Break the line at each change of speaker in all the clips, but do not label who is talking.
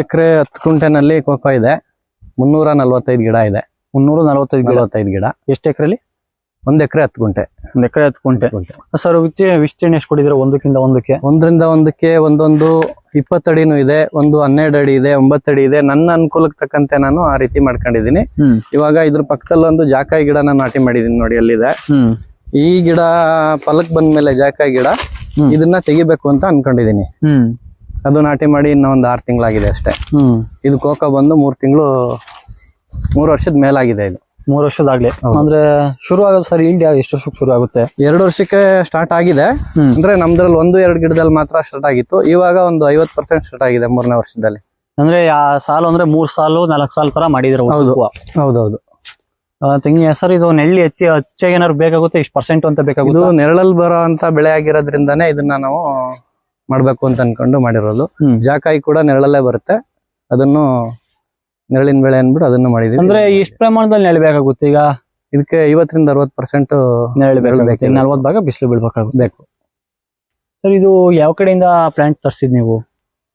ಎಕರೆ ಹತ್ತು ಕುಂಟೆನಲ್ಲಿ ಕೋಕೋ ಇದೆ. ಮುನ್ನೂರ ನಲ್ವತ್ತೈದು ಗಿಡ ಇದೆ.
ಮುನ್ನೂರ ನಲವತ್ತೈದು ಗಿಡ.
ನಲವತ್ತೈದು ಗಿಡ.
ಎಷ್ಟು ಎಕರೆಲಿ?
ಒಂದ್ ಎಕರೆ ಹತ್ತು ಗುಂಟೆ
ಒಂದ್ ಎಕರೆ ಹತ್ತು ಕುಂಟೆ
ಗುಂಟೆ
ಸರ್ ವಿಸ್ತೀರ್ಣ ಎಷ್ಟು ಕೊಟ್ಟಿದ್ರೆ ಒಂದಕ್ಕಿಂತ ಒಂದಕ್ಕೆ?
ಒಂದರಿಂದ ಒಂದಕ್ಕೆ ಒಂದೊಂದು ಇಪ್ಪತ್ತಡಿನೂ ಇದೆ ಒಂದು ಹನ್ನೆರಡು ಅಡಿ ಇದೆ ಒಂಬತ್ತಡಿ ಇದೆ. ನನ್ನ ಅನುಕೂಲಕ್ಕೆ ತಕ್ಕಂತೆ ನಾನು ಆ ರೀತಿ ಮಾಡ್ಕೊಂಡಿದ್ದೀನಿ. ಇವಾಗ ಇದ್ರ ಪಕ್ಕದಲ್ಲಿ ಒಂದು ಜಾಕಾಯಿ ಗಿಡನ ನಾಟಿ ಮಾಡಿದೀನಿ ನೋಡಿ ಅಲ್ಲಿದೆ. ಈ ಗಿಡ ಫಲಕ್ ಬಂದ್ಮೇಲೆ ಜಾಕಾಯಿ ಗಿಡ ಇದನ್ನ ತೆಗಿಬೇಕು ಅಂತ ಅನ್ಕೊಂಡಿದೀನಿ ಅದು ನಾಟಿ ಮಾಡಿ ಇನ್ನ ಒಂದು ಆರು ತಿಂಗಳಾಗಿದೆ ಅಷ್ಟೇ.
ಹ್ಮ್.
ಇದು ಕೋಕೋ ಬಂದು ಮೂರು ತಿಂಗಳು ಮೂರು ವರ್ಷದ ಮೇಲಾಗಿದೆ ಇದು.
ಮೂರ್ ವರ್ಷದಾಗ್ಲಿ. ಅಂದ್ರೆ ಶುರು ಆಗೋದು ಸರ್ ಇಲ್ಲಿ ಎಷ್ಟು ವರ್ಷಕ್ಕೆ ಶುರು ಆಗುತ್ತೆ
ಎರಡು ವರ್ಷಕ್ಕೆ ಸ್ಟಾರ್ಟ್ ಆಗಿದೆ. ಅಂದ್ರೆ ನಮ್ದ್ರಲ್ಲಿ ಒಂದು ಎರಡು ಗಿಡದಲ್ಲಿ ಮಾತ್ರ ಸ್ಟಾರ್ಟ್ ಆಗಿತ್ತು. ಇವಾಗ ಒಂದು ಐವತ್ ಪರ್ಸೆಂಟ್ ಸ್ಟಾರ್ಟ್ ಆಗಿದೆ ಮೂರನೇ ವರ್ಷದಲ್ಲಿ.
ಅಂದ್ರೆ ಆ ಸಾಲು ಅಂದ್ರೆ ಮೂರ್ ಸಾಲು ನಾಲ್ಕು ಸಾಲು ತರ ಮಾಡಿದ್ರು
ಹೌದು. ಹೌದೌದು.
ತೆಂಗಿನ ಸರ್ ಇದು ನೆಳ್ಳಿ ಎತ್ತಿ ಹೆಚ್ಚಾಗಿ ಏನಾದ್ರು ಬೇಕಾಗುತ್ತೆ? ಇಷ್ಟು ಪರ್ಸೆಂಟ್ ಅಂತ ಬೇಕಾಗುತ್ತೆ?
ನೆರಳಲ್ಲಿ ಬರೋ ಅಂತ ಬೆಳೆ ಆಗಿರೋದ್ರಿಂದಾನೇ ಇದನ್ನ ನಾವು ಮಾಡ್ಬೇಕು ಅಂತ ಅನ್ಕೊಂಡು ಮಾಡಿರೋದು. ಜಾಕಾಯಿ ಕೂಡ ನೆರಳಲ್ಲೇ ಬರುತ್ತೆ. ಅದನ್ನು ನೆರಳಿನ ಬೆಳೆ ಅನ್ಬಿಟ್ಟು ಅದನ್ನು ಮಾಡಿದೀವಿ.
ಅಂದ್ರೆ ಎಷ್ಟು ಪ್ರಮಾಣದಲ್ಲಿ ನೆಳಬೇಕಾಗುತ್ತೆ ಈಗ?
ಇದಕ್ಕೆ ಐವತ್ತರಿಂದ ಅರವತ್ ಪರ್ಸೆಂಟ್
ನೆರಳು ನಲ್ವತ್ತು ಭಾಗ ಬಿಸಿಲು ಬೀಳ್ಬೇಕಾಗಬೇಕು
ಬೇಕು
ಸರ್ ಇದು ಯಾವ ಕಡೆಯಿಂದ ಪ್ಲಾಂಟ್ ತರಿಸಿದ್ ನೀವು?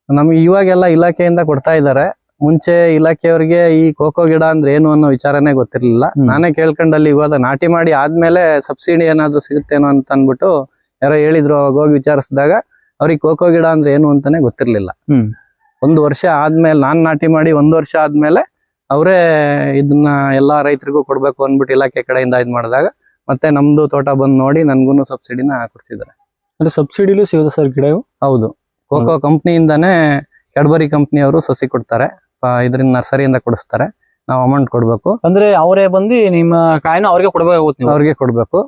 ನಮ್ಗೆ ಇವಾಗೆಲ್ಲ ಇಲಾಖೆಯಿಂದ ಕೊಡ್ತಾ ಇದ್ದಾರೆ. ಮುಂಚೆ ಇಲಾಖೆಯವರಿಗೆ ಈ ಕೋಕೋ ಗಿಡ ಅಂದ್ರೆ ಏನು ಅನ್ನೋ ವಿಚಾರನೇ ಗೊತ್ತಿರ್ಲಿಲ್ಲ.
ನಾನೇ
ನಾನೇ ಕೇಳ್ಕೊಂಡಲ್ಲಿ ಇವಾಗ ನಾಟಿ ಮಾಡಿ ಆದ್ಮೇಲೆ ಸಬ್ಸಿಡಿ ಏನಾದ್ರು ಸಿಗುತ್ತೇನೋ ಅಂತ ಅನ್ಬಿಟ್ಟು ಯಾರೋ ಹೇಳಿದ್ರು ಅವಾಗ ಹೋಗಿ ವಿಚಾರಿಸಿದಾಗ ಅವ್ರಿಗೆ ಕೋಕೋ ಗಿಡ ಅಂದ್ರೆ ಏನು ಅಂತಾನೆ ಗೊತ್ತಿರ್ಲಿಲ್ಲ. ಒಂದು ವರ್ಷ ಆದ್ಮೇಲೆ ನಾನ್ ನಾಟಿ ಮಾಡಿ ಒಂದು ವರ್ಷ ಆದ್ಮೇಲೆ ಅವರೇ ಇದನ್ನ ಎಲ್ಲಾ ರೈತರಿಗೂ ಕೊಡ್ಬೇಕು ಅಂದ್ಬಿಟ್ಟು ಇಲಾಖೆ ಕಡೆಯಿಂದ ಇದ್ ಮಾಡಿದಾಗ ಮತ್ತೆ ನಮ್ದು ತೋಟ ಬಂದ್ ನೋಡಿ ನನ್ಗೂನು ಸಬ್ಸಿಡಿನ ಕೊಡ್ಸಿದ್ದಾರೆ.
ಅಂದ್ರೆ ಸಬ್ಸಿಡಿಲೂ ಸಿಗುತ್ತೆ ಸರ್ ಗಿಡ
ಹೌದು. ಕೋಕೋ ಕಂಪ್ನಿಯಿಂದಾನೇ ಕ್ಯಾಡ್ಬರಿ ಕಂಪ್ನಿಯವರು ಸಸಿ ಕೊಡ್ತಾರೆ. ಇದರಿಂದ ನರ್ಸರಿಯಿಂದ ಕೊಡಿಸ್ತಾರೆ. ನಾವು ಅಮೌಂಟ್ ಕೊಡ್ಬೇಕು.
ಅಂದ್ರೆ ಅವರೇ ಬಂದು ನಿಮ್ಮ ಕಾಯಿನ ಅವ್ರಿಗೆ ಕೊಡ್ಬೇಕಾಗುತ್ತೆ
ಅವ್ರಿಗೆ ಕೊಡ್ಬೇಕು.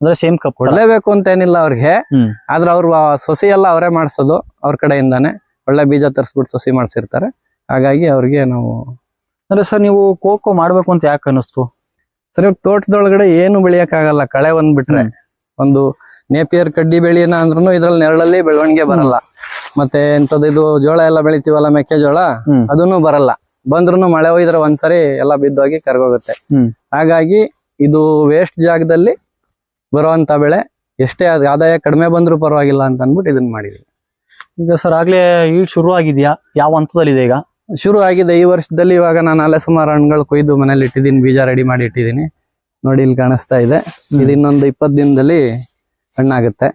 ಅಂದ್ರೆ ಸೇಮ್ ಕಪ್
ಕೊಡಲೇಬೇಕು ಅಂತ ಏನಿಲ್ಲ ಅವ್ರಿಗೆ. ಆದ್ರೆ ಅವ್ರ ಸೊಸಿ ಎಲ್ಲ ಅವರೇ ಮಾಡಿಸೋದು ಅವ್ರ ಕಡೆಯಿಂದಾನೆ. ಒಳ್ಳೆ ಬೀಜ ತರಿಸ್ಬಿಟ್ಟು ಸಸಿ ಮಾಡಿಸಿರ್ತಾರೆ. ಹಾಗಾಗಿ ಅವ್ರಿಗೆ ನಾವು
ಅಂದ್ರೆ ಸರ್ ನೀವು ಕೋಕೋ ಮಾಡ್ಬೇಕು ಅಂತ ಯಾಕೆ ಅನಿಸ್ತು
ಸರ್ ಇವಾಗ ತೋಟದೊಳಗಡೆ ಏನು ಬೆಳೆಯಕ್ಕಾಗಲ್ಲ. ಕಳೆ
ಬಂದ್ಬಿಟ್ರೆ
ಒಂದು ನೇಪಿಯರ್ ಕಡ್ಡಿ ಬೆಳೆಯನ ಅಂದ್ರೂ ಇದ್ರಲ್ಲಿ ನೆರಳಲ್ಲಿ ಬೆಳವಣಿಗೆ ಬರಲ್ಲ. ಮತ್ತೆ ಎಂತದ್ದು ಇದು ಜೋಳ ಎಲ್ಲ ಬೆಳಿತೀವಲ್ಲ ಮೆಕ್ಕೆಜೋಳ. ಅದನ್ನು ಬರಲ್ಲ. ಬಂದ್ರು ಮಳೆ ಹೋಯ್ದ್ರೆ ಒಂದ್ಸರಿ ಎಲ್ಲ ಬಿದ್ದೋಗಿ ಕರ್ಗೋಗುತ್ತೆ. ಹಾಗಾಗಿ ಇದು ವೇಸ್ಟ್ ಜಾಗದಲ್ಲಿ ಬರುವಂತ ಬೆಳೆ ಎಷ್ಟೇ ಅದ್ ಆದಾಯ ಕಡಿಮೆ ಬಂದರೂ ಪರವಾಗಿಲ್ಲ ಅಂತ ಅಂದ್ಬಿಟ್ಟು ಇದನ್ನ ಮಾಡಿದ್ವಿ.
ಈಗ ಸರ್ ಆಗ್ಲೇ ಈಗ ಶುರು ಆಗಿದ್ಯಾ? ಯಾವ ಹಂತದಲ್ಲಿದೆ ಈಗ?
ಶುರು ಆಗಿದೆ ಈ ವರ್ಷದಲ್ಲಿ ಇವಾಗ ನಾನು ಅಲ್ಲೇ ಸುಮಾರು ಹಣ್ಣುಗಳು ಕೊಯ್ದು ಮನೇಲಿ ಇಟ್ಟಿದ್ದೀನಿ ಬೀಜ ರೆಡಿ ಮಾಡಿ ಇಟ್ಟಿದ್ದೀನಿ. ನೋಡಿ ಇಲ್ಲಿ ಕಾಣಿಸ್ತಾ ಇದೆ. ಇದು ಇನ್ನೊಂದು ಇಪ್ಪತ್ತು ದಿನದಲ್ಲಿ ಹಣ್ಣಾಗುತ್ತೆ.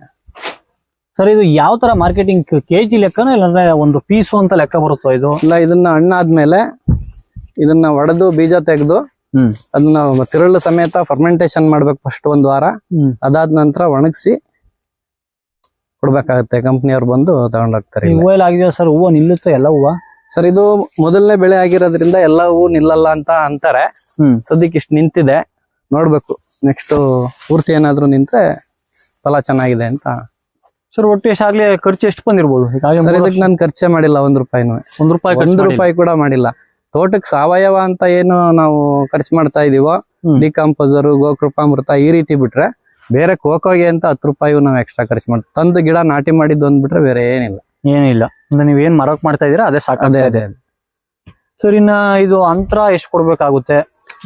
ಸರ್ ಇದು ಯಾವ ತರ ಮಾರ್ಕೆಟಿಂಗ್ ಕೆಜಿ ಲೆಕ್ಕನ ಇಲ್ಲಾಂದ್ರೆ ಒಂದು ಪೀಸು ಅಂತ ಲೆಕ್ಕ ಬರುತ್ತೋ ಇದು?
ಇಲ್ಲ ಇದನ್ನ ಹಣ್ಣಾದ್ಮೇಲೆ ಇದನ್ನ ಒಡೆದು ಬೀಜ ತೆಗೆದು ಅದನ್ನ ತಿರುಳು ಸಮೇತ ಫರ್ಮೆಂಟೇಶನ್ ಮಾಡ್ಬೇಕು ಫಸ್ಟ್ ಒಂದ್ ವಾರ. ಅದಾದ ನಂತರ ಒಣಗಿಸಿ ಕೊಡ್ಬೇಕಾಗತ್ತೆ. ಕಂಪ್ನಿಯವ್ರು ಬಂದು ತಗೊಂಡೋಗ್ತಾರೆ
ಹೋಗ್ತಾರೆ ಹೂವೆಲ್ಲ ಆಗಿದೆಯಾ ಸರ್? ಹೂವು ನಿಲ್ಲುತ್ತೆ ಎಲ್ಲ ಹೂವ?
ಸರ್ ಇದು ಮೊದಲನೇ ಬೆಳೆ ಆಗಿರೋದ್ರಿಂದ ಎಲ್ಲ ಹೂವು ನಿಲ್ಲಲ್ಲ ಅಂತ ಅಂತಾರೆ. ಸದ್ಯಕ್ಕೆ ಇಷ್ಟು ನಿಂತಿದೆ. ನೋಡ್ಬೇಕು. ನೆಕ್ಸ್ಟ್ ಪೂರ್ತಿ ಏನಾದ್ರು ನಿಂತ್ರೆ ಫಲ ಚೆನ್ನಾಗಿದೆ ಅಂತ.
ಸರ್ ಒಟ್ಟು ಎಷ್ಟಾಗ್ಲಿ ಖರ್ಚು ಎಷ್ಟು ಬಂದಿರ್ಬೋದು?
ಸರ್ ಇದಕ್ಕೆ ನಾನು ಖರ್ಚೆ ಮಾಡಿಲ್ಲ ಒಂದ್ ರೂಪಾಯಿನೂ.
ಒಂದ್ ರೂಪಾಯಿ
ಒಂದ್ ರೂಪಾಯಿ ಕೂಡ ಮಾಡಿಲ್ಲ. ತೋಟಕ್ಕೆ ಸಾವಯವ ಅಂತ ಏನು ನಾವು ಖರ್ಚು ಮಾಡ್ತಾ ಇದೀವೋ ಡಿಕಾಂಪೋಸರ್ ಗೋಕೃಪಾ ಗೋಕೃಪಾಮೃತ ಈ ರೀತಿ ಬಿಟ್ರೆ ಬೇರೆ ಕೋಕೋಗೆ ಅಂತ ಹತ್ತು ರೂಪಾಯಿ ನಾವು ಎಕ್ಸ್ಟ್ರಾ ಖರ್ಚು ಮಾಡ್ತೀವಿ ತಂದು ಗಿಡ ನಾಟಿ ಮಾಡಿದ್ದು ಒಂದ್ ಬಿಟ್ರೆ ಬೇರೆ ಏನಿಲ್ಲ.
ಏನಿಲ್ಲ. ಅಂದ್ರೆ ನೀವ್ ಏನ್ ಮರಕ್ ಮಾಡ್ತಾ ಇದೀರಾ ಅದೇ ಸಾಕು
ಅದೇ ಅದೇ
ಸರ್ ಇನ್ನ ಇದು ಅಂತರ ಎಷ್ಟು ಕೊಡ್ಬೇಕಾಗುತ್ತೆ?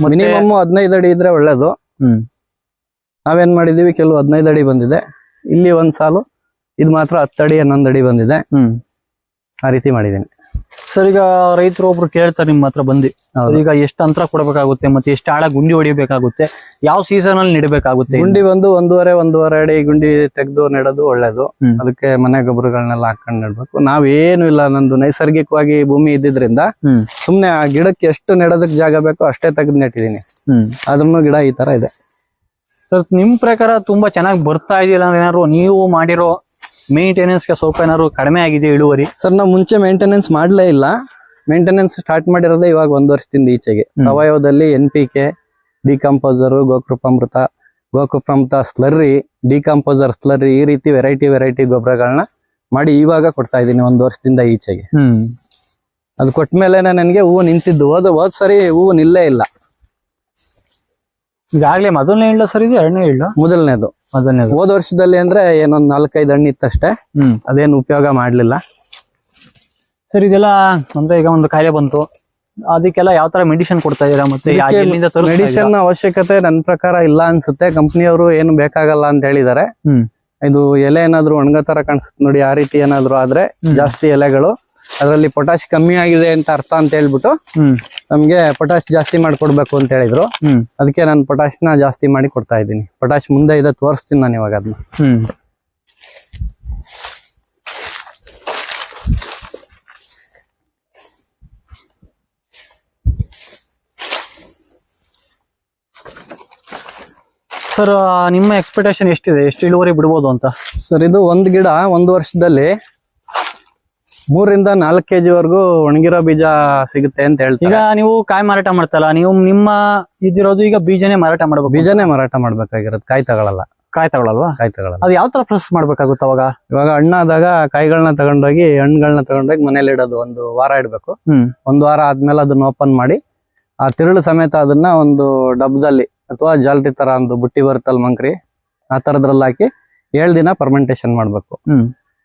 ಮಿನಿಮಮ್ ಹದಿನೈದು ಅಡಿ ಇದ್ರೆ ಒಳ್ಳೇದು.
ಹ್ಮ್.
ನಾವೇನ್ ಮಾಡಿದೀವಿ ಕೆಲವು ಹದಿನೈದು ಅಡಿ ಬಂದಿದೆ. ಇಲ್ಲಿ ಒಂದ್ ಸಾಲು ಇದು ಮಾತ್ರ ಹತ್ತು ಅಡಿ ಹನ್ನೊಂದು ಅಡಿ ಬಂದಿದೆ.
ಹ್ಮ್.
ಆ ರೀತಿ ಮಾಡಿದ್ದೀನಿ.
ಸರ್ ಈಗ ರೈತರು ಒಬ್ರು ಕೇಳ್ತಾರೆ ನಿಮ್ಮ ಹತ್ರ ಬಂದು. ಸರ್ ಈಗ ಎಷ್ಟು ಅಂತರ ಕೊಡಬೇಕಾಗುತ್ತೆ ಮತ್ತೆ ಎಷ್ಟು ಆಳ ಗುಂಡಿ ಹೊಡಿಬೇಕಾಗುತ್ತೆ ಯಾವ ಸೀಸನ್ ಅಲ್ಲಿ ನೆಡಬೇಕಾಗುತ್ತೆ
ಗುಂಡಿ ಬಂದು ಒಂದೂವರೆ ಒಂದೂವರೆ ಅಡಿ ಗುಂಡಿ ತೆಗೆದು ನೆಡೋದು ಒಳ್ಳೇದು.
ಹ್ಮ್.
ಅದಕ್ಕೆ ಮನೆ ಗೊಬ್ಬರಗಳನ್ನೆಲ್ಲ ಹಾಕೊಂಡು ನೆಡ್ಬೇಕು. ನಾವೇನು ಇಲ್ಲ ನಂದು ನೈಸರ್ಗಿಕವಾಗಿ ಭೂಮಿ ಇದ್ದಿದ್ರಿಂದ
ಹ್ಮ್.
ಸುಮ್ನೆ ಆ ಗಿಡಕ್ಕೆ ಎಷ್ಟು ನೆಡೋದಕ್ ಜಾಗ ಬೇಕೋ ಅಷ್ಟೇ ತೆಗೆದು ನೆಟ್ಟಿದೀನಿ
ಹ್ಮ್.
ಅದ್ರೂ ಗಿಡ ಈ ತರ ಇದೆ.
ಸರ್ ನಿಮ್ ಪ್ರಕಾರ ತುಂಬಾ ಚೆನ್ನಾಗಿ ಬರ್ತಾ ಇದೆಯಲ್ಲ ಏನಾದ್ರು ನೀವು ಮಾಡಿರೋ ಮೇಂಟೆನೆನ್ಸ್ಗೆ ಸ್ವಲ್ಪ ಏನಾದ್ರು ಕಡಿಮೆ ಆಗಿದೆ ಇಳುವರಿ?
ಸರ್ ನಾವು ಮುಂಚೆ ಮೇಂಟೆನೆನ್ಸ್ ಮಾಡ್ಲೇ ಇಲ್ಲ. ಮೇಂಟೆನೆನ್ಸ್ ಸ್ಟಾರ್ಟ್ ಮಾಡಿರೋದೇ ಇವಾಗ ಒಂದು ವರ್ಷದಿಂದ ಈಚೆಗೆ. ಸಾವಯವದಲ್ಲಿ N P K decomposer Gokrupamrutha Gokrupamrutha slurry decomposer slurry ಈ ರೀತಿ ವೆರೈಟಿ ವೆರೈಟಿ ಗೊಬ್ಬರಗಳನ್ನ ಮಾಡಿ ಇವಾಗ ಕೊಡ್ತಾ ಇದ್ದೀನಿ ಒಂದು ವರ್ಷದಿಂದ ಈಚೆಗೆ. ಅದು ಕೊಟ್ಮೇಲೆ ನನಗೆ ಹೂವು ನಿಂತಿದ್ದು. ಹೋದ ಹೋದ್ ಸರಿ ಹೂವು ನಿಲ್ಲೇ ಇಲ್ಲ.
ಈಗಾಗ್ಲೇ ಮೊದಲನೇ ಇಲ್ಲ ಸರ್ ಇದು ಎರಡನೇ ಇಲ್ಲ
ಮೊದಲನೇದು.
ಮೊದಲನೇದು.
ಹೋದ ವರ್ಷದಲ್ಲಿ ಅಂದ್ರೆ ಏನೊಂದ್ ನಾಲ್ಕೈದು ಹಣ್ಣು ಇತ್ತಷ್ಟೇ.
ಹ್ಮ್.
ಅದೇನು ಉಪಯೋಗ ಮಾಡ್ಲಿಲ್ಲ.
ಸರ್ ಇದೆಲ್ಲ ಅಂದ್ರೆ ಈಗ ಒಂದು ಕಾಯಿಲೆ ಬಂತು. ಅದಕ್ಕೆಲ್ಲ ಯಾವ ತರ ಮೆಡಿಸಿನ್ ಕೊಡ್ತಾ ಇದೀರಾ ಮತ್ತೆ ಯಾ- ಎಲ್ಲಿಂದ ತರಿಸ್ತಾ ಇದೀರಾ?
ಮೆಡಿಸಿನ್ ಅವಶ್ಯಕತೆ ನನ್ನ ಪ್ರಕಾರ ಇಲ್ಲ ಅನ್ಸುತ್ತೆ. ಕಂಪ್ನಿಯವರು ಏನು ಬೇಕಾಗಲ್ಲ ಅಂತ ಹೇಳಿದ್ದಾರೆ.
ಹ್ಮ್.
ಇದು ಎಲೆ ಏನಾದ್ರು ಒಣಗ ತರ ಕಾಣಿಸುತ್ತೆ ನೋಡಿ ಆ ರೀತಿ ಏನಾದ್ರು ಆದ್ರೆ ಜಾಸ್ತಿ ಎಲೆಗಳು ಅದರಲ್ಲಿ ಪೊಟ್ಯಾಶ್ ಕಮ್ಮಿ ಆಗಿದೆ ಅಂತ ಅರ್ಥ ಅಂತ ಹೇಳ್ಬಿಟ್ಟು ನಮ್ಗೆ ಪೊಟ್ಯಾಶ್ ಜಾಸ್ತಿ ಮಾಡ್ಕೊಡ್ಬೇಕು ಅಂತ ಹೇಳಿದ್ರು. ಅದಕ್ಕೆ ನಾನು ನ ಜಾಸ್ತಿ ಮಾಡಿ ಕೊಡ್ತಾ ಇದ್ದೀನಿ. ಪೊಟಾಶ್ ಮುಂದೆ ಇದೆ ತೋರಿಸ್ತೀನಿ ನಾನು ಇವಾಗ ಅದನ್ನ
ಸರ್ ನಿಮ್ಮ ಎಕ್ಸ್ಪೆಕ್ಟೇಷನ್ ಎಷ್ಟಿದೆ? ಎಷ್ಟು ಇಳುವರಿ ಬಿಡ್ಬೋದು ಅಂತ?
ಸರ್ ಇದು ಒಂದು ಗಿಡ ಒಂದು ವರ್ಷದಲ್ಲಿ ಮೂರಿಂದ ನಾಲ್ಕು ಕೆಜಿ ವರೆಗೂ ಒಣಗಿರೋ ಬೀಜ ಸಿಗುತ್ತೆ ಅಂತ
ಈಗ ನೀವು ಕಾಯಿ ಮಾರಾಟ ಮಾಡ್ತಲ್ಲ ನೀವು ನಿಮ್ಮ ಇದಿರೋದು ಈಗ ಬೀಜನೇ ಮಾರಾಟ ಮಾಡ್ಬೇಕು
ಬೀಜನೇ ಮಾರಾಟ ಮಾಡ್ಬೇಕಾಗಿರೋದು ಕಾಯಿ ತಗೊಳಲ್ಲ.
ಕಾಯಿ ತಗೊಳಲ್ವಾ?
ಕಾಯಿ ತಗೊಳಲ್ಲ.
ಅದು ಯಾವ ತರ ಪ್ರೊಸೆಸ್ ಮಾಡ್ಬೇಕಾಗುತ್ತೆ ಅವಾಗ?
ಇವಾಗ ಹಣ್ಣಾದಾಗ ಕಾಯಿಗಳನ್ನ ತಗೊಂಡೋಗಿ ಹಣ್ಣುಗಳನ್ನ ತಗೊಂಡೋಗಿ ಮನೇಲಿ ಇಡೋದು ಒಂದು ವಾರ ಇಡಬೇಕು. ಒಂದು ವಾರ ಆದ್ಮೇಲೆ ಅದನ್ನ ಓಪನ್ ಮಾಡಿ ಆ ತಿರುಳು ಸಮೇತ ಅದನ್ನ ಒಂದು ಡಬ್ದಲ್ಲಿ ಅಥವಾ ಜಾಲ್ರಿ ತರ ಒಂದು ಬುಟ್ಟಿ ಬರುತ್ತಲ್ಲ ಮಂಕ್ರಿ ಆ ತರದ್ರಲ್ಲಿ ಹಾಕಿ ಏಳು ದಿನ ಪರ್ಮೆಂಟೇಶನ್ ಮಾಡ್ಬೇಕು.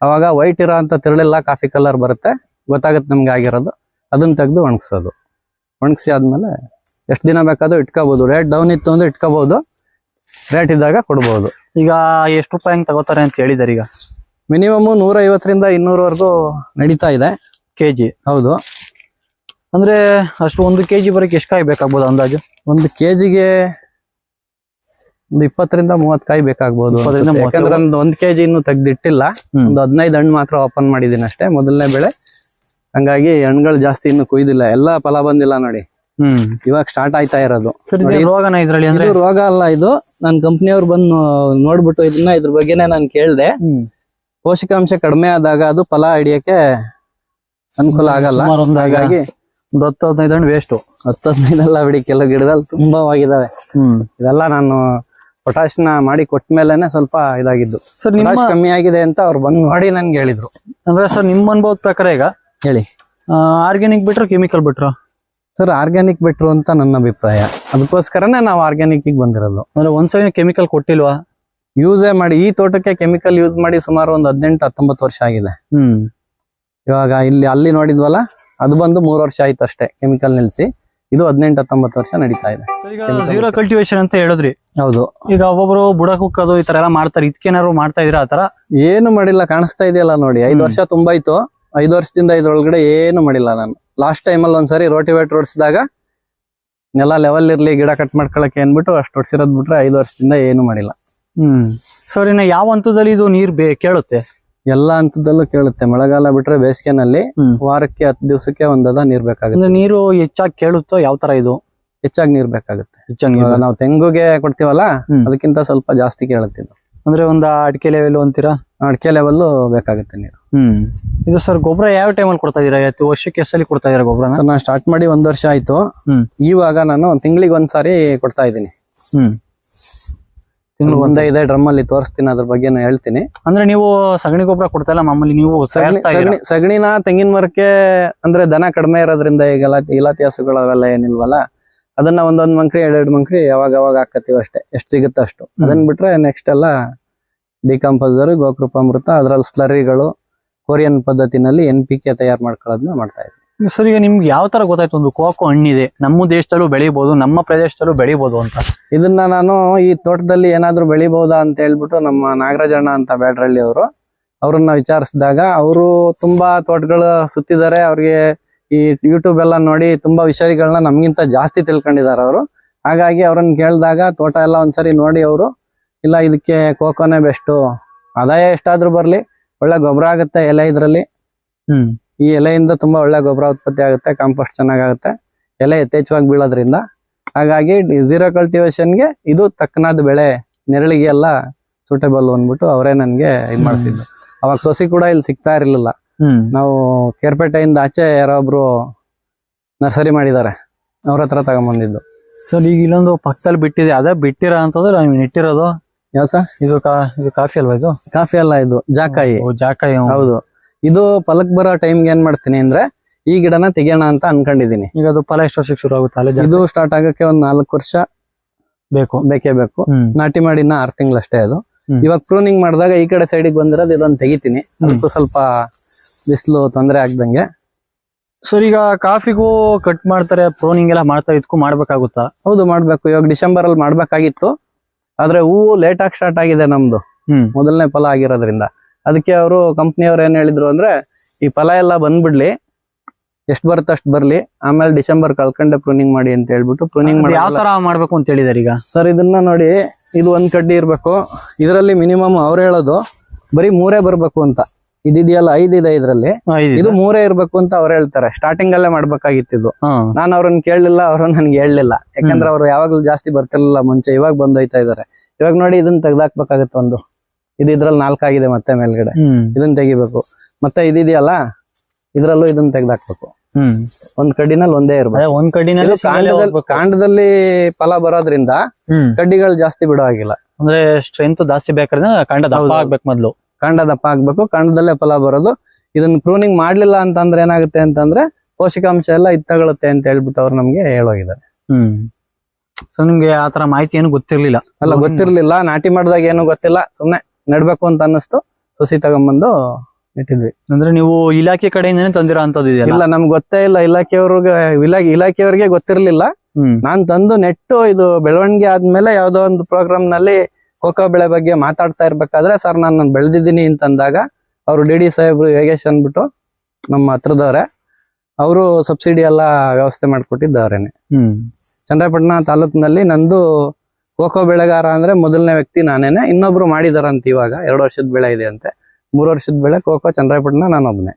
ಅವಾಗ ವೈಟ್ ಇರೋ ಅಂತ ತಿರುಳೆಲ್ಲ ಕಾಫಿ ಕಲರ್ ಬರುತ್ತೆ. ಗೊತ್ತಾಗುತ್ತೆ ನಮ್ಗೆ ಆಗಿರೋದು. ಅದನ್ನ ತೆಗೆದು ಒಣಗಿಸೋದು. ಒಣಗಿಸಿ ಆದ್ಮೇಲೆ ಎಷ್ಟು ದಿನ ಬೇಕಾದ್ರೂ ಇಟ್ಕೋಬಹುದು ರೇಟ್ ಡೌನ್ ಇತ್ತು ಅಂದ್ರೆ ಇಟ್ಕೋಬಹುದು ರೇಟ್ ಇದ್ದಾಗ ಕೊಡ್ಬೋದು.
ಈಗ ಎಷ್ಟು ರೂಪಾಯಿ ಹೆಂಗ್ ತಗೋತಾರೆ ಅಂತ ಹೇಳಿದಾರೆ ಈಗ?
ಮಿನಿಮಮ್ ನೂರ ಐವತ್ತರಿಂದ ಇನ್ನೂರವರೆಗೂ ನಡೀತಾ ಇದೆ.
ಕೆಜಿ.
ಹೌದು.
ಅಂದ್ರೆ ಅಷ್ಟು ಒಂದು ಕೆಜಿ ಬರೋಕ್ಕೆ ಎಷ್ಟು ಕಾಯಿ ಬೇಕಾಗ್ಬೋದು ಅಂದಾಜು?
ಒಂದು ಕೆಜಿಗೆ ಒಂದು ಇಪ್ಪತ್ತರಿಂದ ಮೂವತ್ ಕಾಯಿ
ಬೇಕಾಗಬಹುದು.
ಯಾಕಂದ್ರೆ ಒಂದು ಒಂದ್ ಕೆಜಿ ಇನ್ನು ತೆಗ್ದಿಟ್ಟಿಲ್ಲ. ಒಂದು ಹದಿನೈದು ಹಣ್ಣು ಮಾತ್ರ ಓಪನ್ ಮಾಡಿದೀನಿ ಅಷ್ಟೇ. ಮೊದಲನೇ ಬೆಳೆ. ಹಂಗಾಗಿ ಹಣ್ಣುಗಳು ಜಾಸ್ತಿ ಇನ್ನು ಕುಯ್ದಿಲ್ಲ. ಎಲ್ಲಾ ಫಲ ಬಂದಿಲ್ಲ ನೋಡಿ.
ಹ್ಮ್.
ಇವಾಗ ಸ್ಟಾರ್ಟ್ ಆಯ್ತಾ ಇರೋದು.
ಇದ್ರಲ್ಲಿ
ರೋಗ ಅಲ್ಲ ಇದು. ನನ್ ಕಂಪ್ನಿಯವ್ರು ಬಂದು ನೋಡ್ಬಿಟ್ಟು ಇದನ್ನ ಇದ್ರ ಬಗ್ಗೆನೇ ನಾನು ಕೇಳ್ದೆ. ಪೋಷಕಾಂಶ ಕಡಿಮೆ ಆದಾಗ ಅದು ಫಲ ಹಿಡಿಯಕ್ಕೆ ಅನುಕೂಲ ಆಗಲ್ಲ. ಹಾಗಾಗಿ
ಒಂದು ಹತ್ತು ಹದಿನೈದು ಹಣ್ಣು ವೇಸ್ಟ್
ಹತ್ತು ಹದಿನೈದಲ್ಲ ಬಿಡಿ ಕೆಲವು ಗಿಡದಲ್ಲಿ ತುಂಬವಾಗಿದಾವೆ
ಹ್ಮ್.
ಇದೆಲ್ಲ ನಾನು ಪೊಟಾಶ್ನ ಮಾಡಿ ಕೊಟ್ಟ ಮೇಲೆನೆ ಸ್ವಲ್ಪ ಇದಾಗಿದ್ದು.
ಸರ್ ನಿಮ್ಮ
ಕಮ್ಮಿ ಆಗಿದೆ ಅಂತ ಅವ್ರು ಬಂದು ಮಾಡಿ ನನ್ಗೆ ಹೇಳಿದ್ರು.
ಅಂದ್ರೆ ಸರ್ ನಿಮ್ಮ ಅನುಭವದ ಪ್ರಕಾರ ಈಗ?
ಹೇಳಿ.
ಆರ್ಗ್ಯಾನಿಕ್ ಬಿಟ್ರು ಕೆಮಿಕಲ್ ಬಿಟ್ರು?
ಸರ್ ಆರ್ಗ್ಯಾನಿಕ್ ಬಿಟ್ರು ಅಂತ ನನ್ನ ಅಭಿಪ್ರಾಯ. ಅದಕ್ಕೋಸ್ಕರನೇ ನಾವು ಆರ್ಗ್ಯಾನಿಕ್ ಬಂದಿರೋದು.
ಅಂದ್ರೆ ಒಂದ್ಸಲ ಕೆಮಿಕಲ್ ಕೊಟ್ಟಿಲ್ವಾ?
ಯೂಸೇ ಮಾಡಿ ಈ ತೋಟಕ್ಕೆ ಕೆಮಿಕಲ್ ಯೂಸ್ ಮಾಡಿ ಸುಮಾರು ಒಂದು ಹದಿನೆಂಟು ಹತ್ತೊಂಬತ್ತು ವರ್ಷ ಆಗಿದೆ.
ಹ್ಮ್.
ಇವಾಗ ಇಲ್ಲಿ ಅಲ್ಲಿ ನೋಡಿದ್ವಲ್ಲ ಅದು ಬಂದು ಮೂರು ವರ್ಷ ಆಯ್ತು ಅಷ್ಟೇ ಕೆಮಿಕಲ್ ನಿಲ್ಸಿ. ಇದು ಹದಿನೆಂಟು ಹತ್ತೊಂಬತ್ತು ವರ್ಷ ನಡೀತಾ ಇದೆ.
ಈಗ ಜೀರೋ ಕಲ್ಟಿವೇಶನ್ ಅಂತ ಹೇಳಿದ್ರಿ.
ಹೌದು.
ಈಗ ಒಬ್ಬೊಬ್ರು ಬುಡ ಕುಕ್ಕೋದು ಈ ತರ ಎಲ್ಲ ಮಾಡ್ತಾರೆ. ಇದಕ್ಕೇನಾದ್ರು ಮಾಡ್ತಾ ಇದ್ರ ಆತರ
ಏನು ಮಾಡಿಲ್ಲ ಕಾಣಿಸ್ತಾ ಇದೆಯಲ್ಲ ನೋಡಿ. ಐದು
ವರ್ಷ
ವರ್ಷ ತುಂಬಾಯ್ತು ಐದು ವರ್ಷದಿಂದ ಇದ್ರೊಳಗಡೆ ಏನು ಮಾಡಿಲ್ಲ ನಾನು. ಲಾಸ್ಟ್ ಟೈಮಲ್ಲಿ ಒಂದ್ಸರಿ ರೋಟಿವೇಟ್ ಹೊಡ್ಸಿದಾಗ ನೆಲ ಲೆವೆಲ್ ಇರ್ಲಿ ಗಿಡ ಕಟ್ ಮಾಡ್ಕೊಳಕ್ಕೆ ಏನ್ಬಿಟ್ಟು ಅಷ್ಟು ಹೊಡ್ಸಿರೋದ್ ಬಿಟ್ರೆ ಐದು ವರ್ಷದಿಂದ ಏನು ಮಾಡಿಲ್ಲ.
ಹ್ಮ್. ಸರ್ ಇನ್ನ ಯಾವ ಹಂತದಲ್ಲಿ ಇದು ನೀರ್ ಬೇ ಕೇಳುತ್ತೆ?
ಎಲ್ಲಾ ಹಂತದಲ್ಲೂ ಕೇಳುತ್ತೆ. ಮಳೆಗಾಲ ಬಿಟ್ರೆ ಬೇಸಿಗೆನಲ್ಲಿ. ವಾರಕ್ಕೆ ಹತ್ತು ದಿವಸಕ್ಕೆ ಒಂದದ ನೀರ್ ಬೇಕಾಗುತ್ತೆ.
ನೀರು ಹೆಚ್ಚಾಗಿ ಕೇಳುತ್ತೋ ಯಾವ ತರ ಇದು?
ಹೆಚ್ಚಾಗಿ ನೀರ್ ಬೇಕಾಗುತ್ತೆ.
ಹೆಚ್ಚಾಗಿ
ನಾವು ತೆಂಗುಗೆ ಕೊಡ್ತೀವಲ್ಲ. ಅದಕ್ಕಿಂತ ಸ್ವಲ್ಪ ಜಾಸ್ತಿ ಕೇಳುತ್ತೆ ಇದು.
ಅಂದ್ರೆ ಒಂದ್ ಅಡಿಕೆ ಲೆವೆಲ್ ಅಂತೀರಾ?
ಅಡಿಕೆ ಲೆವೆಲ್ ಬೇಕಾಗುತ್ತೆ ನೀರು.
ಹ್ಮ್. ಇದು ಸರ್ ಗೊಬ್ಬರ ಯಾವ ಅಲ್ಲಿ ಕೊಡ್ತಾ ಇದೀರಾ ಇವತ್ತು ವರ್ಷಕ್ಕೆ ಎಷ್ಟಲ್ಲಿ ಕೊಡ್ತಾ ಇದೀರಾ
ಗೊಬ್ಬರ ನಾನು ಸ್ಟಾರ್ಟ್ ಮಾಡಿ ಒಂದ್ ವರ್ಷ ಆಯ್ತು. ಇವಾಗ ನಾನು ತಿಂಗಳಿಗೆ ಒಂದ್ಸಾರಿ ಕೊಡ್ತಾ ಇದ್ದೀನಿ.
ಹ್ಮ್. ತಿಂಗಳು
ಒಂದೈದೇ ಡ್ರಮ್ ಅಲ್ಲಿ ತೋರಿಸ್ತೀನಿ ಅದ್ರ ಬಗ್ಗೆ ಹೇಳ್ತೀನಿ.
ಅಂದ್ರೆ ನೀವು ಸಗಣಿ ಗೊಬ್ಬರ ಕೊಡ್ತಾ ಇಲ್ಲ ಮಾಮೂಲಿ ನೀವು
ಸಗಣಿ ಸಗಣಿ ಸಗಣಿನ ತೆಂಗಿನ ಮರಕ್ಕೆ ಅಂದ್ರೆ ದನ ಕಡಿಮೆ ಇರೋದ್ರಿಂದ ಈಗ ಇಲಾತಿ ಹಸುಗಳು ಅವೆಲ್ಲ ಏನಿಲ್ವಲ್ಲ ಅದನ್ನ ಒಂದೊಂದ್ ಮಂಕ್ರಿ ಎರಡೆರಡು ಮಂಕ್ರಿ ಯಾವಾಗ ಯಾವಾಗ ಹಾಕತ್ತೀವಿ ಅಷ್ಟೇ. ಎಷ್ಟು ಸಿಗುತ್ತೆ ಅಷ್ಟು. ಅದನ್ನ ಬಿಟ್ರೆ ನೆಕ್ಸ್ಟ್ ಎಲ್ಲ ಡಿಕಾಂಪೋಸರ್ ಗೋಕೃಪಾಮೃತ ಅದ್ರಲ್ಲಿ ಸ್ಲರಿಗಳು ಕೊರಿಯನ್ ಪದ್ಧತಿನಲ್ಲಿ ಎನ್ ಪಿ ಕೆ ತಯಾರು ಮಾಡ್ಕೊಳ್ಳೋದನ್ನ ಮಾಡ್ತಾ ಇದ್ವಿ
ಸರ್ ಈಗ ನಿಮ್ಗೆ ಯಾವ ತರ ಗೊತ್ತಾಯ್ತು? ಒಂದು ಕೋಕೋ ಹಣ್ಣಿದೆ. ನಮ್ಮ ದೇಶದಲ್ಲೂ ಬೆಳಿಬಹುದು ನಮ್ಮ ಪ್ರದೇಶದಲ್ಲೂ ಬೆಳಿಬಹುದು ಅಂತ.
ಇದನ್ನ ನಾನು ಈ ತೋಟದಲ್ಲಿ ಏನಾದ್ರೂ ಬೆಳಿಬಹುದಾ ಅಂತ ಹೇಳ್ಬಿಟ್ಟು ನಮ್ಮ ನಾಗರಾಜಣ್ಣ ಅಂತ ಬ್ಯಾಡ್ರಳ್ಳಿ ಅವರು ಅವ್ರನ್ನ ವಿಚಾರಿಸಿದಾಗ ಅವರು ತುಂಬಾ ತೋಟಗಳು ಸುತ್ತಿದ್ದಾರೆ. ಅವ್ರಿಗೆ ಈ ಯೂಟ್ಯೂಬ್ ಎಲ್ಲ ನೋಡಿ ತುಂಬಾ ವಿಷಯಗಳನ್ನ ನಮ್ಗಿಂತ ಜಾಸ್ತಿ ತಿಳ್ಕೊಂಡಿದ್ದಾರೆ ಅವರು. ಹಾಗಾಗಿ ಅವ್ರನ್ನ ಕೇಳಿದಾಗ ತೋಟ ಎಲ್ಲ ಒಂದ್ಸರಿ ನೋಡಿ ಅವರು ಇಲ್ಲ ಇದಕ್ಕೆ ಕೋಕೋನೇ ಬೆಸ್ಟು. ಆದಾಯ ಎಷ್ಟಾದ್ರೂ ಬರಲಿ ಒಳ್ಳೆ ಗೊಬ್ಬರ ಆಗುತ್ತೆ ಎಲೆ ಇದರಲ್ಲಿ.
ಹ್ಮ್.
ಈ ಎಲೆಯಿಂದ ತುಂಬಾ ಒಳ್ಳೆ ಗೊಬ್ಬರ ಉತ್ಪತ್ತಿ ಆಗುತ್ತೆ ಕಾಂಪೋಸ್ಟ್ ಚೆನ್ನಾಗಾಗುತ್ತೆ. ಎಲೆ ಯಥೇಚ್ಛವಾಗಿ ಬೀಳೋದ್ರಿಂದ. ಹಾಗಾಗಿ ಝೀರೋ ಕಲ್ಟಿವೇಶನ್ಗೆ ಇದು ತಕ್ಕನಾದ ಬೆಳೆ ನೆರಳಿಗೆ ಎಲ್ಲ ಸೂಟೇಬಲ್ ಅಂದ್ಬಿಟ್ಟು ಅವರೇ ನನಗೆ ಇದು ಮಾಡಿಸಿದ್ದು ಅವಾಗ ಸೊಸಿ ಕೂಡ ಇಲ್ಲಿ ಸಿಗ್ತಾ ಇರಲಿಲ್ಲ. ನಾವು ಕೇರ್ಪೇಟೆಯಿಂದ ಆಚೆ ಯಾರೋ ಒಬ್ರು ನರ್ಸರಿ ಮಾಡಿದ್ದಾರೆ. ಅವ್ರ ಹತ್ರ ತಗೊಂಬಂದಿದ್ದು.
ಸರ್ ಈಗ ಇಲ್ಲೊಂದು ಪಕ್ಕದಲ್ಲಿ ಬಿಟ್ಟಿದೆ. ಅದೇ ಬಿಟ್ಟಿರ ಅಂತಂದ್ರೆ ನೀವು ನೆಟ್ಟಿರೋದು
ಯಾವ ಸರ್?
ಇದು ಕಾ ಇದು ಕಾಫಿ ಅಲ್ವಾ ಇದು?
ಕಾಫಿ ಅಲ್ಲ ಇದು ಜಾಕಾಯಿ.
ಜಾಕಾಯಿ
ಹೌದು. ಇದು ಫಲಕ್ ಬರೋ ಟೈಮ್ಗೆ ಏನ್ ಮಾಡ್ತೀನಿ ಅಂದ್ರೆ ಈ ಗಿಡನ ತೆಗಿಯೋಣ ಅಂತ ಅನ್ಕೊಂಡಿದೀನಿ.
ಈಗ ಅದು ಫಲ ಎಷ್ಟು ವರ್ಷಕ್ಕೆ ಶುರು ಆಗುತ್ತೆ
ಇದು ಸ್ಟಾರ್ಟ್ ಆಗಕ್ಕೆ ಒಂದ್ ನಾಲ್ಕು ವರ್ಷ
ಬೇಕು.
ಬೇಕೇ ಬೇಕು. ನಾಟಿ ಮಾಡಿ ಇನ್ನ ಆರ್ ತಿಂಗಳಷ್ಟೇ ಅದು. ಇವಾಗ ಪ್ರೂನಿಂಗ್ ಮಾಡಿದಾಗ ಈ ಕಡೆ ಸೈಡಿಗೆ ಬಂದಿರೋದು ಇದೊಂದು ತೆಗಿತೀನಿ. ಅದಕ್ಕೂ ಸ್ವಲ್ಪ ಬಿಸಿಲು ತೊಂದರೆ ಆಗ್ದಂಗೆ.
ಸರ್ ಈಗ ಕಾಫಿಗೂ ಕಟ್ ಮಾಡ್ತಾರೆ ಪ್ರೋನಿಂಗ್ ಎಲ್ಲ ಮಾಡ್ತಾ ಇದಕ್ಕೂ ಮಾಡ್ಬೇಕಾಗುತ್ತಾ?
ಹೌದು ಮಾಡ್ಬೇಕು. ಇವಾಗ ಡಿಸೆಂಬರ್ ಅಲ್ಲಿ ಮಾಡ್ಬೇಕಾಗಿತ್ತು. ಆದ್ರೆ ಹೂವು ಲೇಟ್ ಆಗಿ ಸ್ಟಾರ್ಟ್ ಆಗಿದೆ ನಮ್ದು. ಮೊದಲನೇ ಫಲ ಆಗಿರೋದ್ರಿಂದ. ಅದಕ್ಕೆ ಅವರು ಕಂಪ್ನಿಯವ್ರು ಏನ್ ಹೇಳಿದ್ರು ಅಂದ್ರೆ ಈ ಫಲ ಎಲ್ಲ ಬಂದ್ಬಿಡ್ಲಿ ಎಷ್ಟ್ ಬರುತ್ತೆ ಅಷ್ಟ್ ಬರ್ಲಿ ಆಮೇಲೆ ಡಿಸೆಂಬರ್ ಕಳ್ಕೊಂಡೆ ಪ್ರೂನಿಂಗ್ ಮಾಡಿ ಅಂತ ಹೇಳ್ಬಿಟ್ಟು ಪ್ರೂನಿಂಗ್ ಮಾಡಿ
ಯಾವ ತರ ಮಾಡ್ಬೇಕು ಅಂತ ಹೇಳಿದಾರೆ ಈಗ?
ಸರ್ ಇದನ್ನ ನೋಡಿ ಇದು ಒಂದ್ ಕಡ್ಡಿ ಇರ್ಬೇಕು. ಇದರಲ್ಲಿ ಮಿನಿಮಮ್ ಅವ್ರು ಹೇಳೋದು ಬರೀ ಮೂರೇ ಬರ್ಬೇಕು ಅಂತ. ಇದಿದೆಯಲ್ಲ ಐದ್ ಇದೆ ಇದ್ರಲ್ಲಿ.
ಇದು.
ಮೂರೇ ಇರ್ಬೇಕು ಅಂತ ಅವ್ರು ಹೇಳ್ತಾರೆ. ಸ್ಟಾರ್ಟಿಂಗ್ ಅಲ್ಲೇ ಮಾಡ್ಬೇಕಾಗಿತ್ತು. ನಾನು ಅವ್ರನ್ನ ಕೇಳಲಿಲ್ಲ ಅವರು ನನ್ಗೆ ಹೇಳಲಿಲ್ಲ. ಯಾಕಂದ್ರೆ ಅವ್ರು ಯಾವಾಗ್ಲೂ ಜಾಸ್ತಿ ಬರ್ತಿರ್ಲಿಲ್ಲ ಮುಂಚೆ ಇವಾಗ ಬಂದೋಯ್ತಾ ಇದಾರೆ. ಇವಾಗ ನೋಡಿ ಇದನ್ನ ತೆಗ್ದಾಕ್ಬೇಕಾಗತ್ತೆ ಒಂದು. ಇದು ಇದ್ರಲ್ಲಿ ನಾಲ್ಕಾಗಿದೆ ಮತ್ತೆ ಮೇಲ್ಗಡೆ. ಇದನ್ನ ತೆಗಿಬೇಕು. ಮತ್ತೆ ಇದಿದೆಯಲ್ಲ? ಇದ್ರಲ್ಲೂ ಇದನ್ನ ತೆಗ್ದಾಕ್ಬೇಕು. ಒಂದ್ ಕಡ್ಡಿನಲ್ಲಿ ಒಂದೇ ಇರ್ಬೇಕು.
ಅದೇ ಒಂದ್ ಕಡ್ಡಿನಲ್ಲಿ
ಕಾಂಡದಲ್ಲಿ ಫಲ ಬರೋದ್ರಿಂದ ಕಡ್ಡಿಗಳು ಜಾಸ್ತಿ ಬಿಡೋ ಆಗಿಲ್ಲ
ಅಂದ್ರೆ ಸ್ಟ್ರೆಂತ್ ಜಾಸ್ತಿ ಬೇಕಾದ್ರೆ ಕಾಂಡ ದಪ್ಪ. ಆಗ್ಬೇಕು ಮೊದ್ಲು.
ಕಾಂಡ ದಪ್ಪ ಆಗ್ಬೇಕು ಕಾಂಡದಲ್ಲೇ ಫಲ ಬರೋದು. ಇದನ್ನ ಪ್ರೂನಿಂಗ್ ಮಾಡ್ಲಿಲ್ಲ ಅಂತಂದ್ರೆ ಏನಾಗುತ್ತೆ ಅಂತಂದ್ರೆ ಪೋಷಕಾಂಶ ಎಲ್ಲ ಇದ್ ತಗೊಳುತ್ತೆ ಅಂತ ಹೇಳ್ಬಿಟ್ಟು ಅವ್ರು ನಮ್ಗೆ ಹೇಳೋಗಿದ್ದಾರೆ.
ಹ್ಮ್. ಸೊ ನಿಮ್ಗೆ ಆತರ ಮಾಹಿತಿ ಏನು ಗೊತ್ತಿರ್ಲಿಲ್ಲ.
ಅಲ್ಲ ಗೊತ್ತಿರ್ಲಿಲ್ಲ. ನಾಟಿ ಮಾಡಿದಾಗ ಏನು ಗೊತ್ತಿಲ್ಲ. ಸುಮ್ನೆ ನೆಡ್ಬೇಕು ಅಂತ ಅನ್ನಿಸ್ತು. ಸಸಿ ತಗೊಂಬಂದು ನೆಟ್ಟಿದ್ವಿ.
ಅಂದ್ರೆ ನೀವು ಇಲಾಖೆ ಕಡೆಯಿಂದನೇ ತಂದಿರೋ ಅಂತದ್ದು ಇದೆಯಲ್ಲ?
ಇಲ್ಲ ನಮ್ಗೆ ಗೊತ್ತೇ ಇಲ್ಲ. ಇಲಾಖೆಯವ್ರಿಗೆ ಇಲಾಖೆ ಇಲಾಖೆಯವ್ರಿಗೆ ಗೊತ್ತಿರ್ಲಿಲ್ಲ. ನಾನ್ ತಂದು ನೆಟ್ಟು ಇದು ಬೆಳವಣಿಗೆ ಆದ್ಮೇಲೆ ಯಾವ್ದೋ ಒಂದು ಪ್ರೋಗ್ರಾಮ್ನಲ್ಲಿ ಕೋಕೋ ಬೆಳೆ ಬಗ್ಗೆ ಮಾತಾಡ್ತಾ ಇರ್ಬೇಕಾದ್ರೆ ಸರ್ ನಾನು ಬೆಳೆದಿದ್ದೀನಿ ಅಂತಂದಾಗ ಅವರು ಡಿ ಡಿ ಸಾಹೇಬ್ರು ಯೋಗೇಶ್ ಅಂದ್ಬಿಟ್ಟು ನಮ್ಮ ಹತ್ರದವ್ರೆ ಅವರು ಸಬ್ಸಿಡಿ ಎಲ್ಲ ವ್ಯವಸ್ಥೆ ಮಾಡ್ಕೊಟ್ಟಿದ್ದವ್ರೇನೆ
ಹ್ಮ್.
ಚಂದ್ರಪಟ್ಟಣ ತಾಲೂಕಿನಲ್ಲಿ ನಂದು ಕೋಕೋ ಬೆಳೆಗಾರ ಅಂದ್ರೆ ಮೊದಲನೇ ವ್ಯಕ್ತಿ ನಾನೇನೆ. ಇನ್ನೊಬ್ರು ಮಾಡಿದಾರಂತ ಇವಾಗ. ಎರಡು ವರ್ಷದ ಬೆಳೆ ಇದೆ ಅಂತೆ ಮೂರು ವರ್ಷದ ಬೆಳೆ ಕೋಕೋ ಚಂದ್ರಪಟ್ಟಣ ನಾನೊಬ್ನೇ.